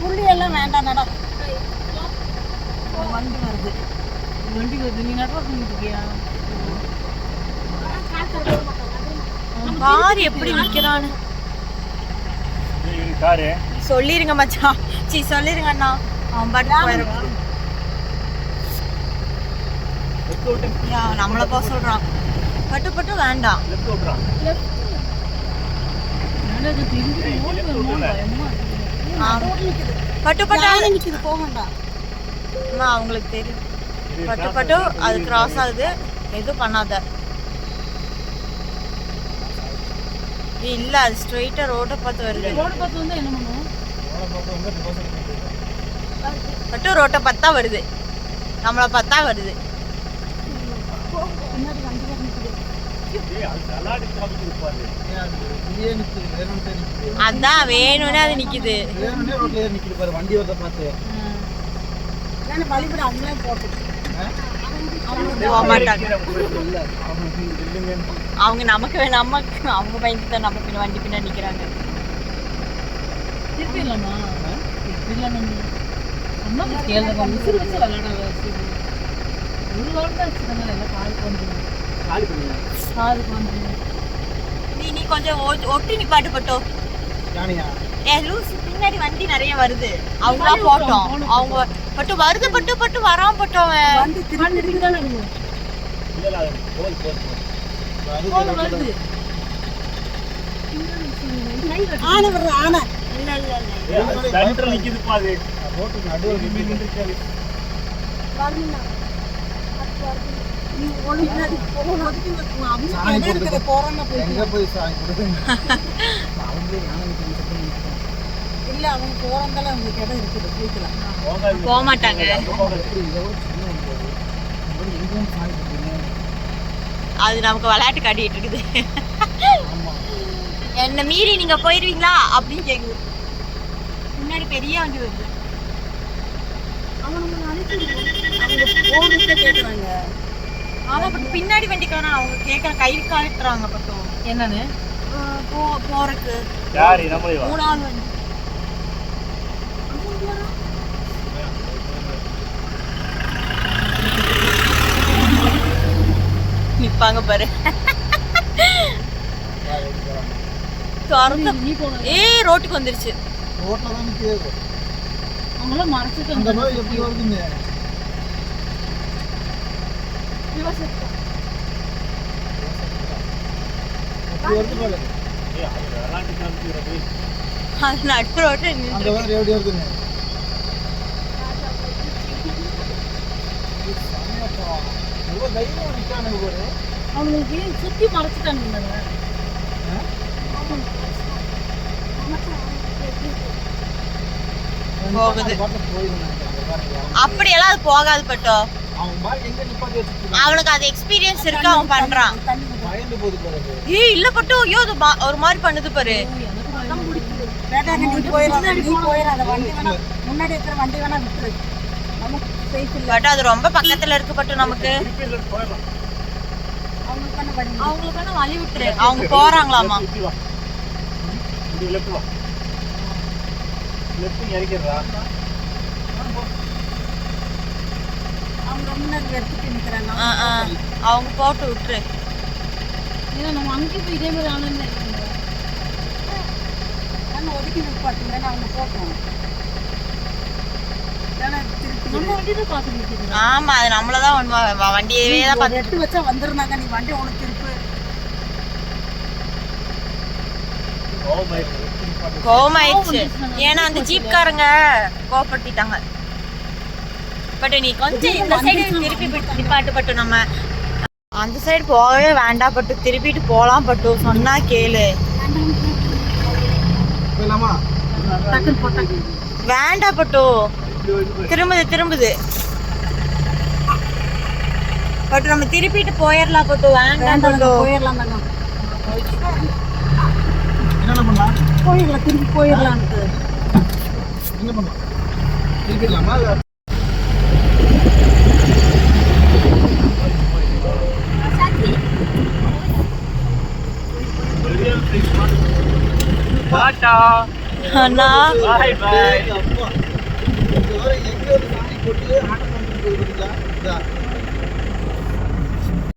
புள்ளி எல்லாம் வேண்டாம் நட. வண்டி வருது வண்டி வருது நீ நெட்வொர்க் பண்ணிட்டு இருக்கியா பாரு எப்படி நிக்கிறான்னு? காரு சொல்லிருங்க மச்சான். சீ சொல்லிருங்க அண்ணா. அவன் பாட்டு யா, நம்மள போக சொல்றான். பட்டு பட்டு வேண்டாம் லெஃப்ட் விட்டுறான் என்னது திரும்பி ஓடி வருமோ பயமா இருக்கு. ஆமா. பட்டு பட்டு அம்மா, அவங்களுக்கு தெரியும். பட்டு பட்டு அது கிராஸ் ஆகுது. எதுவும் பண்ணாத. இல்ல அது ஸ்ட்ரெயிட்டா ரோட பார்த்து வருது. ரோடு பார்த்து வந்தா என்ன பண்ணுவோம்? பட்டு ரோட்டை பார்த்தா வருது. நம்மள பார்த்தா வருது. அது அதான் வேணும்னே அது நிக்குது. வண்டி வரத பார்த்து அவங்களே போட்டு போக மாட்டாங்க அவங்க நமக்கு வே- நமக்கு அவங்க பயந்து தான் நம்ம பின்ன வண்டி பின்ன நிக்கிறாங்க. திருப்பி இல்லாமா இல்ல நம்ம விசிறு வச்சு ஒரு வாரம் தான் வச்சுருந்தாங்க எல்லாம் காலுக்கு காலி வந்து. நீ நீ கொஞ்சம் ஒட்டி நிப்பாட்டு பட்டோ யானையா? ஏ லூஸ் பின்னாடி வண்டி நிறைய வருது. அவங்களா போட்டோம். அவங்க பட்டு வருது பட்டு பட்டு வராம பட்டோம் அவன். வண்டி திருப்பி திருப்பி தானே இருக்கும் இல்ல, போய், போய். போன வருது ஆனை வருது ஆனை. இல்ல இல்ல இல்ல. நிக்குதுப்பா அது. ரோட்டுக்கு நடுவில் நின்னுட்டு நீ இல்ல அவங்க போறதால அவங்களுக்கு இடம் இருக்குது. போக மாட்டாங்க. அது நமக்கு விளையாட்டு காட்டிட்டு இருக்குது. ஆமா. என்ன மீறி நீங்க போயிருவீங்களா? அப்படின்னு கேக்குது. முன்னாடி பெரிய வண்டி வருது. அவங்க கேட்குறாங்க ஆமா பட் பின்னாடி வண்டிக்காரன் அவங்க கேட்கற கை காட்டுறாங்க பட்டும் என்னன்னு போ போறதுக்கு. யாரு நம்மளேவா? மூணாவது வண்டி. நிப்பாங்க பாரு. திறந்து ஏய் ரோட்டுக்கு வந்துருச்சு. ரோட்ல தான் நிற்கிறது அவங்களாம் மறைச்சிட்டு அந்த மாதிரி எப்படி வருதுங்க எப்படி வருது பாரு ஏய், அது விளையாட்டு காமிக்கிறது. அது நடு ரோட்டில் அந்த நின்று மாதிரி எப்படி வருதுங்க செமையாப்பா. எவ்வளவு தைரியமா அவங்களுக்கு சுத்தி மறைச்சிட்டாங்க போகுது. அப்படியெல்லாம் அது போகாது பட்டோ அவன் அவனுக்கு அது எக்ஸ்பீரியன்ஸ் இருக்கு அவன் பண்றான். ஏய் இல்ல பட்டு ஐயோ அது ஒரு மாதிரி பண்ணுது பாரு. பட் அது ரொம்ப பக்கத்துல இருக்கு பட்டு நமக்கு. வழி விட்டுரு. அவங்க போறாங்களாமா? Left அவங்க போட்டு விட்டுரு. ஏன்னா நம்ம போய் இதே மாதிரி நான் ஒதுக்கி நிற்பாட்டுங்க அவங்க போட்டோம் ஆமா அது வண்டியவே தான் பார்த்து எட்டு வச்சா வந்துருந்தாங்க நீ வண்டி உனக்கு திருப்பு. கோவமாயிடுச்சு. ஏன்னா அந்த ஜீப்காரங்க கோவப்படுத்திட்டாங்க. பட் நீ கொஞ்சம் இந்த சைடு திருப்பி விட்டு நிப்பாட்டு பட்டு நம்ம. அந்த சைடு போகவே வேண்டாம் பட்டு. திருப்பிட்டு போலாம் பட்டு. சொன்னா கேளு. போயிடலாமா? வேண்டாம் பட்டு. திரும்புது திரும்புது. பட்டு நம்ம திருப்பிட்டு போயிடலாம் பட்டு. வேண்டாம் பட்டு. போயிடலாம் பண்ணலாம்? போயிடலாம் திருப்பி போயிடலான்ட்டு என்ன பண்ணலாம்? திருப்பிடலாமா? டாட்டா. அண்ணா. பாய் பாய் போட்டு ஆட்டம் பண்ணிட்டு.